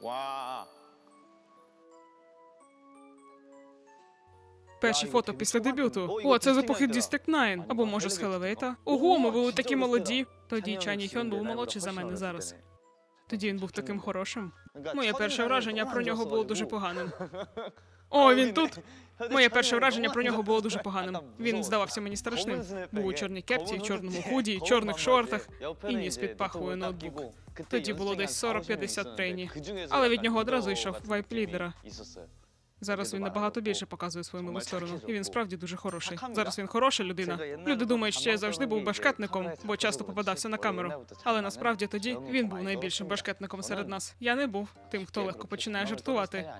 와. Перші фото після дебюту. О, це з епохи District 9. Або може з Хелевейта. Ого, ми були такі молоді. Тоді Чані Хьон був молодший за мене зараз. Тоді він був таким хорошим. Моє перше враження про нього було дуже поганим. О, він тут. Моє перше враження про нього було дуже поганим. Він здавався мені страшним. Був у чорній кепці, чорному худі, чорних шортах і ніс під пахвою ноутбук. Тоді було десь 40-50 трейні. Але від нього одразу йшов вайп лідера. Зараз він набагато більше показує свою милу сторону, і він справді дуже хороший. Зараз він хороша людина. Люди думають, що я завжди був башкетником, бо часто попадався на камеру. Але насправді тоді він був найбільшим башкетником серед нас. Я не був тим, хто легко починає жартувати.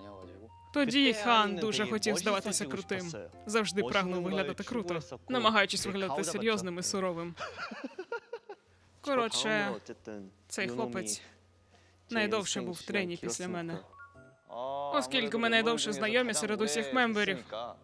Тоді хан дуже хотів здаватися крутим. Завжди прагнув виглядати круто, намагаючись виглядати серйозним і суровим. Коротше, цей хлопець найдовше був в трені після мене. Оскільки ми найдовше знайомі серед усіх мемберів.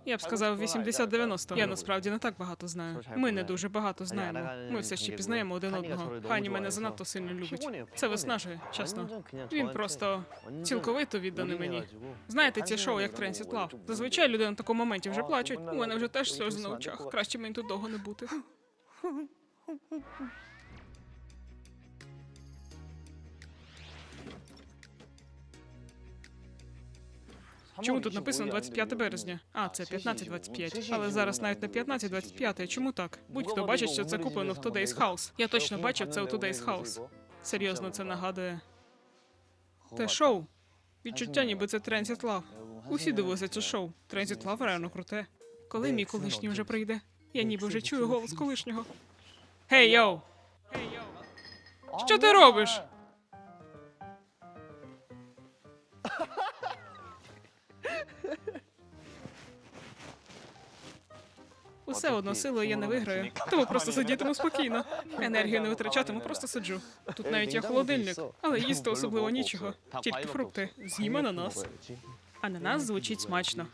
Я б сказав 80-90. Я насправді не так багато знаю. Ми не дуже багато знаємо. Ми все ще пізнаємо один одного. Хані мене занадто сильно любить. Це виснажує, чесно. Він просто цілковито відданий мені. Знаєте, ці шоу як Тренсіт Лав. Зазвичай люди на такому моменті вже плачуть. У мене вже теж сльози на очах. Краще мені тут довго не бути. Чому тут написано 25 березня? А, це 15.25. Але зараз навіть не 15.25. Чому так? Будь-хто бачить, що це куплено в Today's House. Я точно бачив це у Today's House. Серйозно, це нагадує. Те шоу. Відчуття, ніби це Transit Love. Усі дивилися це шоу. Transit Love реально круте. Коли мій колишній вже прийде? Я ніби вже чую голос колишнього. Гей, йоу! Що ти робиш? Усе одно силою я не виграю, тому просто сидітиму спокійно. Енергію не витрачатиму, просто сиджу. Тут навіть є холодильник, але їсти особливо нічого. Тільки фрукти. З'їм ананас. Ананас звучить смачно.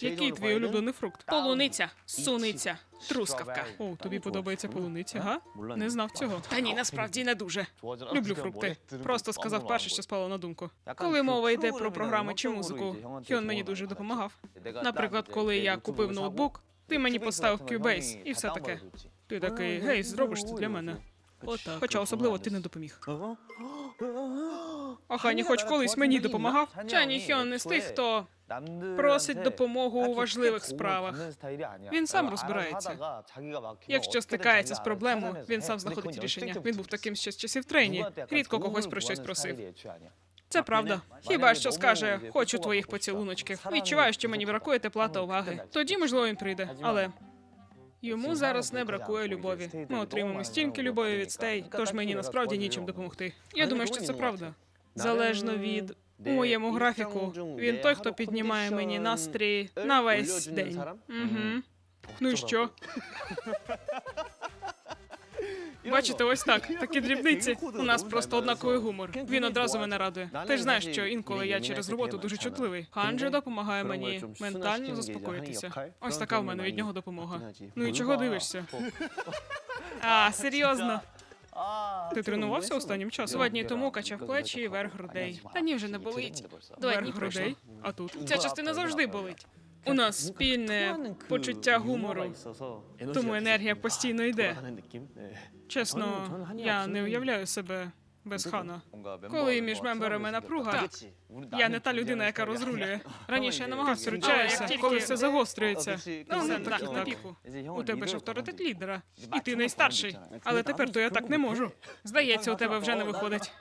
Який твій улюблений фрукт? Полуниця, суниця, трускавка. О, тобі подобається полуниця, га? Не знав цього. Та ні, насправді не дуже. Люблю фрукти. Просто сказав перше, що спало на думку. Коли мова йде про програми чи музику, Хьон мені дуже допомагав. Наприклад, коли я купив ноутбук, ти мені поставив Cubase і все таке. Ти такий, гей, зробиш це для мене. Отак. Хоча особливо ти не допоміг. А Хані хоч колись мені допомагав. Чані Хьон не з тих, хто просить допомогу у важливих справах. Він сам розбирається. Якщо стикається з проблемою, він сам знаходить рішення. Він був таким ще з часів трейні. Рідко когось про щось просив. Це правда. Хіба що скаже, хочу твоїх поцілуночків. Відчуваю, що мені бракує тепла та уваги. Тоді, можливо, він прийде. Але йому зараз не бракує любові. Ми отримаємо стільки любові від стей, тож мені насправді нічим допомогти. Я думаю, що це правда. Залежно від моєму графіку. Він той, хто піднімає мені настрій на весь день. Угу. Ну і що? Бачите, ось так. Такі дрібниці. У нас просто однаковий гумор. Він одразу мене радує. Ти ж знаєш, що інколи я через роботу дуже чутливий. Ханджо допомагає мені ментально заспокоїтися. Ось така в мене від нього допомога. Ну і чого дивишся? А, серйозно. Ти тренувався останнім часом? Два дні тому качав плечі і верх грудей. Та ні, вже не болить. Два дні грудей. А тут ця частина завжди болить. У нас спільне почуття гумору, тому енергія постійно йде. Чесно, я не уявляю себе без хана. Коли між мемберами напруга, я не та людина, яка розрулює. Раніше я намагався ручаюся, коли все загострюється. Ну, не так, на піку. У тебе ж авторитет лідера, і ти найстарший. Але тепер то я так не можу. Здається, у тебе вже не виходить.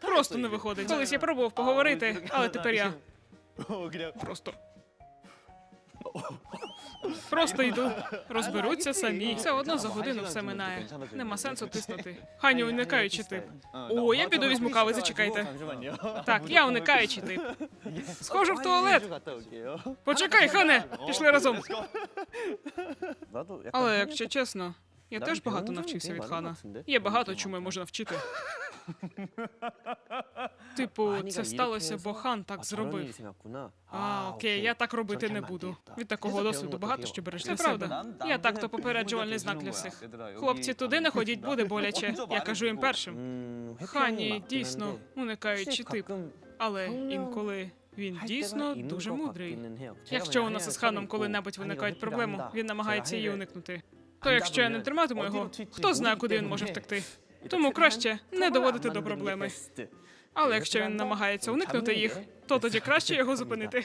Просто не виходить. Колись я пробував поговорити, але тепер я просто. Просто йду, розберуться самі. Все одно за годину все минає. Нема сенсу тиснути. Хані уникаючий тип. О, я піду візьму кави, зачекайте. Так, я уникаючий тип. Схожу в туалет. Почекай, хане, пішли разом. Але якщо чесно, я теж багато навчився від хана. Є багато чому я можу навчити. Типу, це сталося, бо хан так зробив. А, окей, я так робити не буду. Від такого досвіду багато що береш для себе. Я так то попереджувальний знак для всіх. Хлопці, туди не ходіть, буде боляче. Я кажу їм першим. Хані дійсно уникаючи тип. Але інколи він дійсно дуже мудрий. Якщо у нас із ханом коли-небудь виникають проблеми, він намагається її уникнути. То якщо я не триматиму його, хто знає, куди він може втекти. Тому краще не доводити до проблеми. Але якщо він намагається уникнути їх, то тоді краще його зупинити.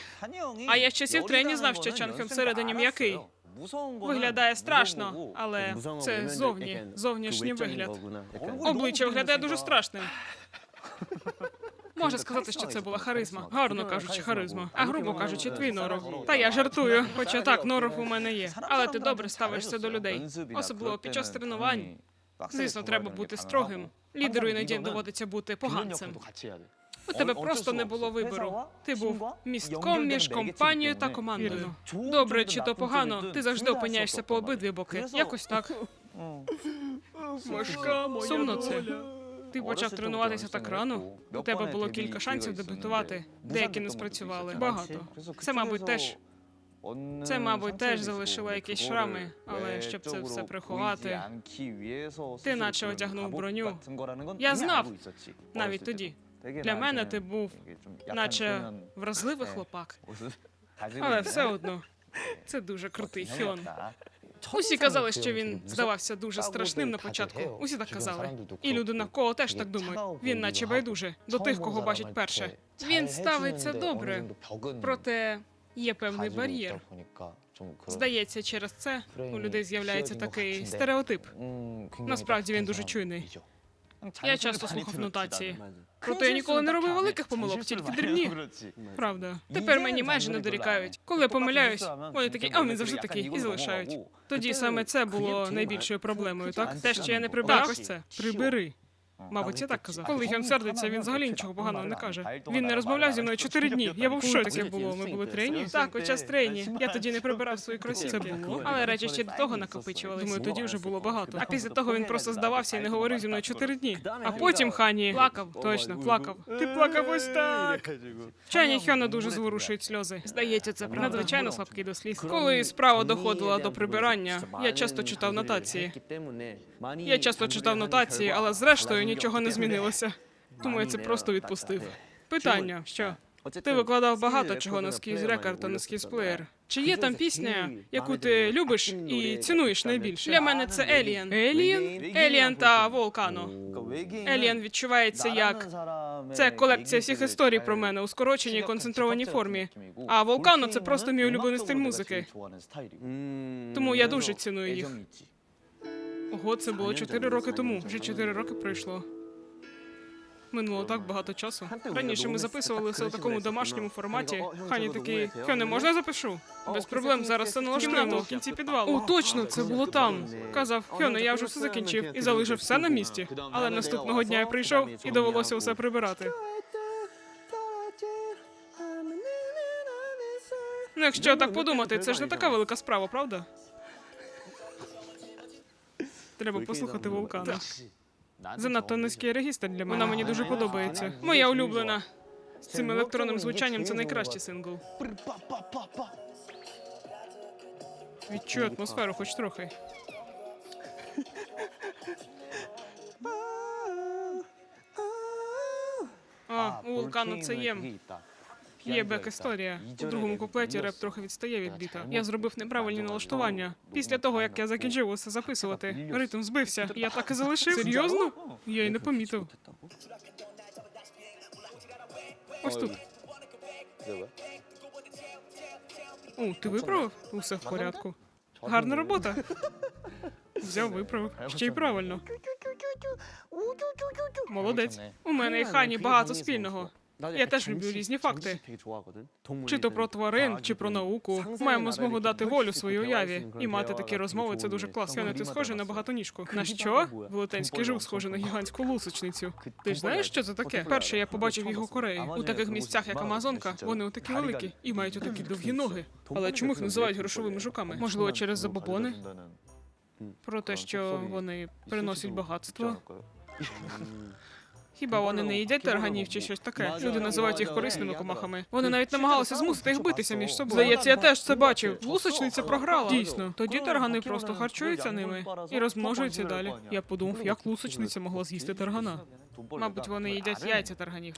А я з часів трені знав, що Чан всередині м'який. Виглядає страшно, але це зовні, зовнішній вигляд. Обличчя виглядає дуже страшним. Можна сказати, що це була харизма. Гарно кажучи, харизма. А грубо кажучи, твій норов. Та я жартую. Хоча так, норов у мене є. Але ти добре ставишся до людей, особливо під час тренувань. Звісно, треба бути строгим. Лідеру іноді доводиться бути поганцем. У тебе просто не було вибору. Ти був містком між компанією та командою. Добре чи то погано, ти завжди опиняєшся по обидві боки. Якось так. Сумно це. Ти почав тренуватися так рано. У тебе було кілька шансів дебютувати. Деякі не спрацювали. Багато. Це, мабуть, теж. Це, мабуть, теж залишило якісь шрами, але щоб це все приховати, ти наче одягнув броню. Я знав, навіть тоді. Для мене ти був наче вразливий хлопак. Але все одно, це дуже крутий Хьон. Усі казали, що він здавався дуже страшним на початку. Усі так казали. І люди навколо теж так думають. Він наче байдуже до тих, кого бачить перше. Він ставиться добре, проте є певний бар'єр. Здається, через це у людей з'являється такий стереотип. Насправді він дуже чуйний. Я часто слухав нотації. Проте я ніколи не робив великих помилок, тільки дрібні. Правда. Тепер мені майже не дорікають. Коли я помиляюсь, вони такі, а він завжди такий, і залишають. Тоді саме це було найбільшою проблемою, так? Те, що я не прибирав, ось це. Прибери. Мабуть, я так казав. Коли Хьон сердиться, він взагалі нічого поганого не каже. Він не розмовляв зі мною чотири дні. Я був в шоці. Таке було. Ми були трені. Так, у час трені. Я тоді не прибирав свої кросівки. Це було. Але речі ще до того накопичували. Думаю, тоді вже було багато. А після того він просто здавався і не говорив зі мною чотири дні. А потім Хані плакав. Точно, плакав. Ти плакав ось так. Чані Хьона дуже зворушують сльози. Здається, це правда. надзвичайно слабкий до сліз. Коли справа доходила до прибирання, я часто читав нотації. Я часто читав нотації, але зрештою нічого не змінилося. Тому я це просто відпустив. Питання: що? Ти викладав багато чого на Skills Record та на Player. Чи є там пісня, яку ти любиш і цінуєш найбільше? Для мене це Еліан. Еліан? Еліан та Волкано. Еліан відчувається як це колекція всіх історій про мене у скороченій концентрованій формі. А Волкано це просто мій улюблений стиль музики. Тому я дуже ціную їх. Ого, це було 4 роки тому. Вже 4 роки пройшло. Минуло так багато часу. Раніше ми записували все у такому домашньому форматі. Хані такий, що не можна я запишу? Без проблем, зараз все налаштуємо в кінці підвалу. О, точно, це було там. Казав, Хьоне, я вже все закінчив і залишив все на місці. Але наступного дня я прийшов і довелося усе прибирати. Ну, якщо так подумати, це ж не така велика справа, правда? Треба послухати вулкана. Занадто низький регістр для мене. Вона мені дуже подобається. Моя улюблена. З цим електронним звучанням це найкращий сингл. Відчуй атмосферу, хоч трохи. А, у вулкану це є. Є бек-історія. У другому куплеті реп трохи відстає від біта. Я зробив неправильні налаштування. Після того, як я закінчив усе записувати, ритм збився. Я так і залишив. Серйозно? Я й не помітив. Ось тут. О, ти виправив? Усе в порядку. Гарна робота. Взяв, виправив. Ще й правильно. Молодець. У мене і Хані багато спільного. Я теж люблю різні факти. Чи то про тварин, чи про науку. Маємо змогу дати волю своїй уяві і мати такі розмови. Це дуже класно. Сьогодні ти схожий на багатоніжку. На що? Велетенський жук схожий на гігантську лусочницю. Ти ж знаєш, що це таке? Перше я побачив їх у Кореї. У таких місцях, як Амазонка, вони такі великі і мають отакі довгі ноги. Але чому їх називають грошовими жуками? Можливо, через забобони? Про те, що вони приносять багатство. Хіба вони не їдять тарганів чи щось таке? Люди називають їх корисними комахами. Вони навіть намагалися змусити їх битися між собою. Здається, я теж це бачив. Лусочниця програла. Дійсно. Тоді таргани просто харчуються ними і розмножуються далі. Я подумав, як лусочниця могла з'їсти таргана. Мабуть, вони їдять яйця тарганів.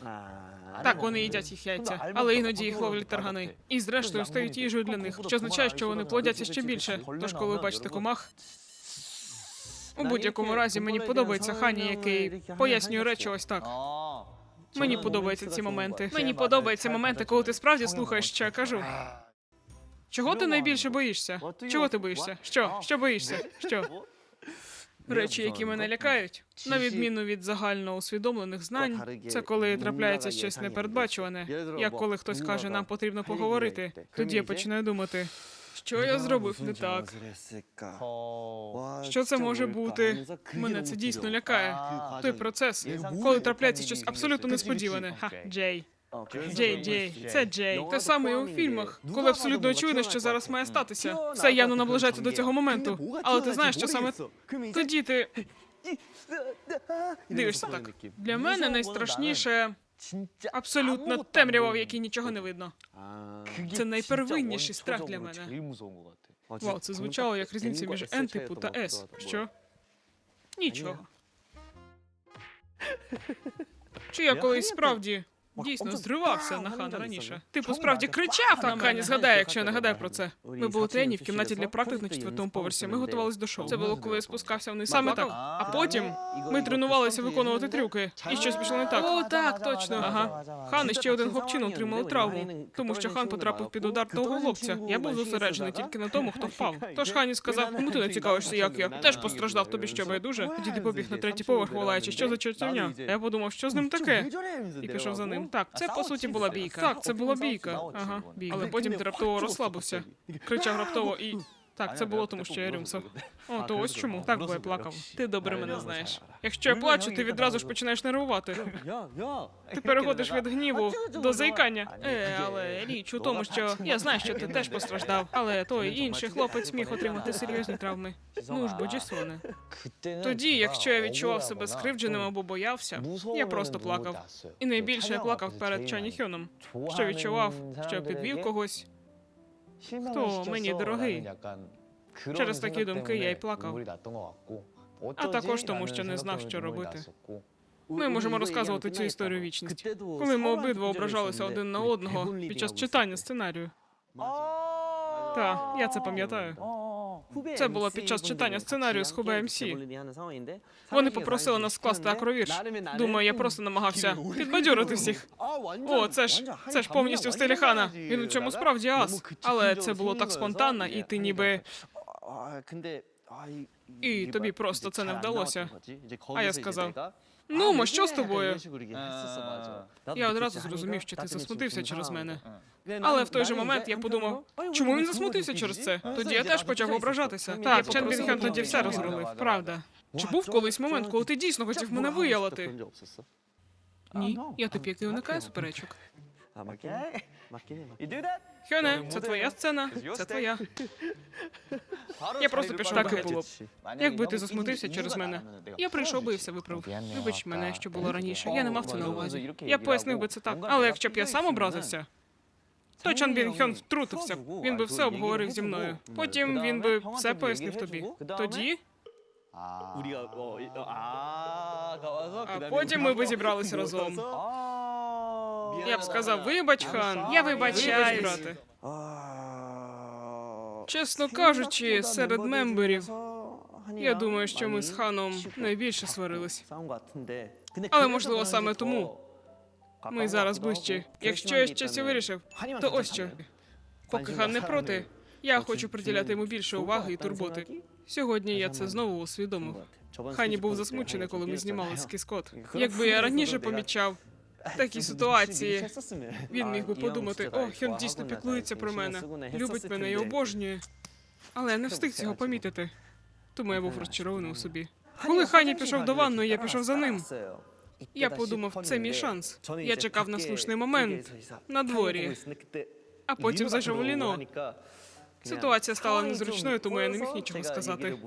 Так, вони їдять їх яйця, але іноді їх ловлять таргани. І зрештою стають їжею для них, що означає, що вони плодяться ще більше. Тож, коли бачите комах, у будь-якому разі мені подобається Хані, який пояснює речі ось так. Мені подобаються ці моменти. Мені подобаються моменти, коли ти справді слухаєш, що я кажу. Чого ти найбільше боїшся? Чого ти боїшся? Що? Що боїшся? Що? Речі, які мене лякають, на відміну від загально усвідомлених знань, це коли трапляється щось непередбачуване. Як коли хтось каже, нам потрібно поговорити. Тоді я починаю думати, що я зробив не так. Що це може бути? Мене це дійсно лякає. Той процес, коли трапляється щось абсолютно несподіване. Ха, Джей. Джей, Джей, це Джей. Те саме і у фільмах, коли абсолютно очевидно, що зараз має статися. Все явно наближається до цього моменту. Але ти знаєш, що саме тоді ти дивишся так. Для мене найстрашніше абсолютно темрява, в якій нічого не видно. Це найпервинніший страх для мене. Вау, це звучало як різниця між N типу та S. Що? Нічого. Чи я колись справді дійсно зривався на Хана раніше? Типу, справді кричав на Хані, згадаю, якщо я нагадаю про це. Ми були трені в кімнаті для практик на четвертому поверсі. Ми готувались до шоу. Це було коли я спускався вниз. Саме так. А потім ми тренувалися виконувати трюки, і щось пішло не так. О, так, точно. Ага. Хан і ще один хлопчина отримали травму, тому що хан потрапив під удар того хлопця. Я був зосереджений тільки на тому, хто впав. Тож Хані сказав, кому ти не цікавишся, як я теж постраждав тобі, що байдуже. Тоді ти побіг на третій поверх, волаючи, що за чортівня. А Я подумав, що з ним таке. І пішов за ним. Так, це по суті була бійка. Так, це була бійка. Ага, бійка. Але потім ти раптово розслабився. Кричав раптово і. Так, це було тому, що я рюмсав. О, то ось чому. Так, бо я плакав. Ти добре мене знаєш. Якщо я плачу, ти відразу ж починаєш нервувати. Ти переходиш від гніву до заїкання. Е, але річ у тому, що я знаю, що ти теж постраждав, але той інший хлопець міг отримати серйозні травми. Ну ж бо. Тоді, якщо я відчував себе скривдженим або боявся, я просто плакав. І найбільше я плакав перед Чані Хьоном, що відчував, що підвів когось. Хто мені дорогий. Через такі думки я й плакав. А також тому, що не знав, що робити. Ми можемо розказувати цю історію вічність. Коли ми обидва ображалися один на одного під час читання сценарію. Так, я це пам'ятаю. Це було під час читання сценарію з Хубе МС. Вони попросили нас скласти акровірш. Думаю, я просто намагався підбадьорити всіх. О, це ж це ж повністю в стилі хана. Він у цьому справді ас. Але це було так спонтанно, і ти ніби І тобі просто це не вдалося. А я сказав, Ну, мо що з тобою? Я одразу зрозумів, що ти засмутився через мене. Але в той же момент я подумав, чому він засмутився через це? Тоді я теж почав ображатися. Так, Чен Бінхен тоді все розрулив, правда. Чи був колись момент, коли ти дійсно хотів мене виялити? Ні, я тепер не уникаю суперечок. Хьоне, це твоя сцена, це твоя. Я просто пішов Так і було б. Якби ти засмутився через мене, я прийшов би і все виправив. Вибач мене, що було раніше. Я не мав це на увазі. Я пояснив би це так. Але якщо б я сам образився, то Чан Бін Хьон втрутився. б. Він би все обговорив зі мною. Потім він би все пояснив тобі. Тоді, а потім ми би зібралися разом. Я б сказав, вибач, хан, я вибачаюсь, брате. Чесно кажучи, серед мемберів, я думаю, що ми з ханом найбільше сварились. Але можливо саме тому ми зараз ближче. Якщо я щось вирішив, то ось що. Поки хан не проти, я хочу приділяти йому більше уваги і турботи. Сьогодні я це знову усвідомив. Хані був засмучений, коли ми знімали з Кіскот. Якби я раніше помічав такі ситуації, він міг би подумати: о, Хьон дійсно піклується про мене, любить мене і обожнює. Але я не встиг цього помітити. Тому я був розчарований у собі. Коли Хані пішов до ванної, я пішов за ним. Я подумав, це мій шанс. Я чекав на слушний момент на дворі, а потім зайшов у ліно. Ситуація стала незручною, тому я не міг нічого сказати.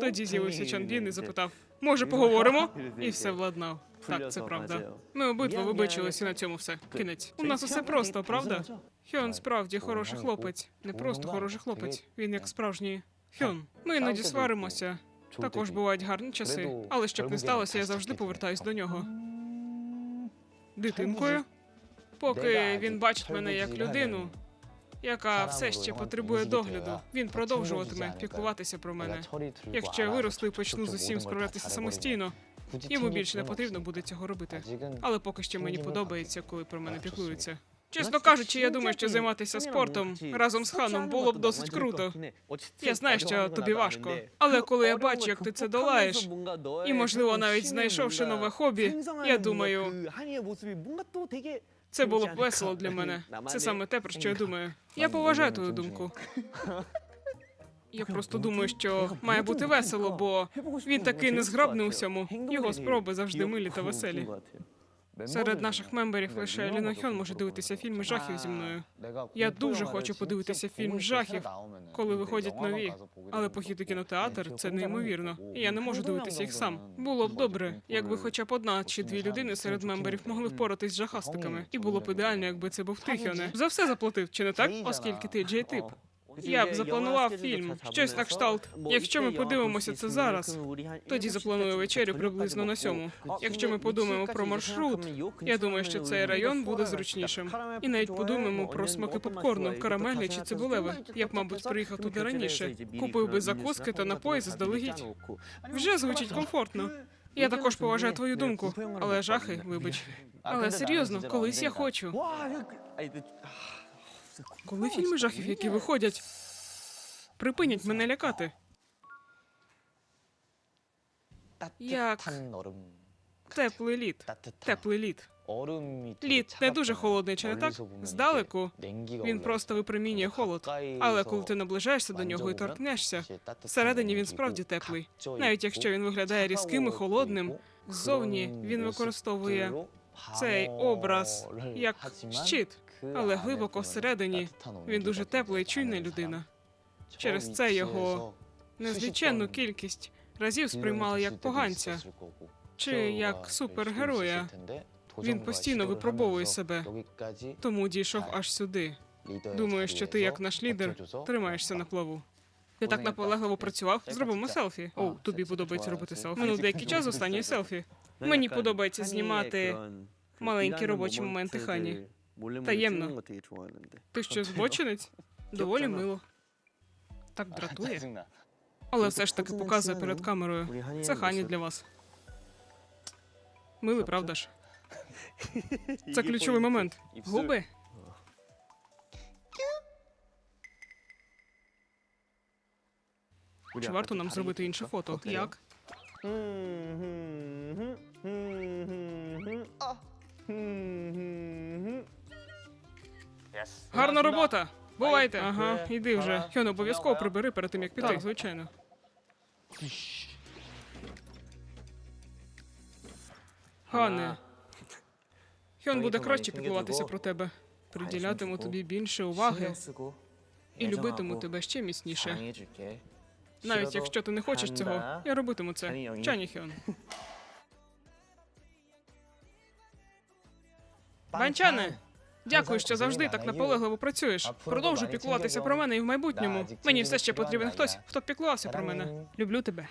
Тоді з'явився Чан Бін і запитав: може, поговоримо? І все владнав. Так, це правда. Ми обидва вибачилися і на цьому все. Кінець. У нас усе просто, правда? Хьон справді хороший хлопець. Не просто хороший хлопець. Він як справжній Хьон. Ми іноді сваримося. Також бувають гарні часи. Але щоб не сталося, я завжди повертаюсь до нього. Дитинкою, Поки він бачить мене як людину, яка все ще потребує догляду, він продовжуватиме піклуватися про мене. Якщо я виросту і почну з усім справлятися самостійно, йому більше не потрібно буде цього робити. Але поки що мені подобається, коли про мене піклуються. Чесно кажучи, я думаю, що займатися спортом разом з ханом було б досить круто. Я знаю, що тобі важко, але коли я бачу, як ти це долаєш, і можливо навіть знайшовши нове хобі, я думаю, це було б весело для мене. Це саме те, про що я думаю. Я поважаю твою думку. Я просто думаю, що має бути весело, бо він такий незграбний у всьому. Його спроби завжди милі та веселі. Серед наших мемберів лише Ліна Хьон може дивитися фільми жахів зі мною. Я дуже хочу подивитися фільм жахів, коли виходять нові. Але похід у кінотеатр це неймовірно. І я не можу дивитися їх сам. Було б добре, якби хоча б одна чи дві людини серед мемберів могли впоратись з жахастиками. І було б ідеально, якби це був ти, Хьоне. За все заплатив, чи не так? Оскільки ти Джей Тип. Я б запланував фільм, щось на кшталт. Якщо ми подивимося це зараз, тоді запланую вечерю приблизно на сьому. Якщо ми подумаємо про маршрут, я думаю, що цей район буде зручнішим. І навіть подумаємо про смаки попкорну, карамелі чи цибулеве. Я б, мабуть, приїхав туди раніше. Купив би закуски та напої заздалегідь. Вже звучить комфортно. Я також поважаю твою думку, але жахи, вибач. Але серйозно, колись я хочу. Коли фільми жахів, які виходять, припинять мене лякати. Як теплий лід. Теплий лід. Лід не дуже холодний, чи не так? Здалеку він просто випромінює холод. Але коли ти наближаєшся до нього і торкнешся, всередині він справді теплий. Навіть якщо він виглядає різким і холодним, ззовні він використовує цей образ як щит, але глибоко всередині він дуже теплий і чуйна людина. Через це його незліченну кількість разів сприймали як поганця чи як супергероя. Він постійно випробовує себе, тому дійшов аж сюди. Думаю, що ти, як наш лідер, тримаєшся на плаву. Ти так наполегливо працював. Зробимо селфі. О, тобі подобається робити селфі. Минув деякий час останнє селфі. Мені подобається знімати маленькі робочі моменти Хані. Таємно. Ти що, збочинець? Доволі мило. Так дратує. Але все ж таки показує перед камерою. Це Хані для вас. Милий, правда ж? Це ключовий момент. Губи? Чи варто нам зробити інше фото? Як? Гарна робота! Бувайте! Ага, іди вже. Хьон, обов'язково прибери перед тим, як піти, звичайно. Хане. Хьон буде краще піклуватися про тебе. Приділятиму тобі більше уваги і любитиму тебе ще міцніше. Навіть якщо ти не хочеш цього, я робитиму це. Чані Хьон. Банчане! Дякую, що завжди так наполегливо працюєш. Продовжуй піклуватися про мене і в майбутньому. Мені все ще потрібен хтось, хто б піклувався про мене. Люблю тебе.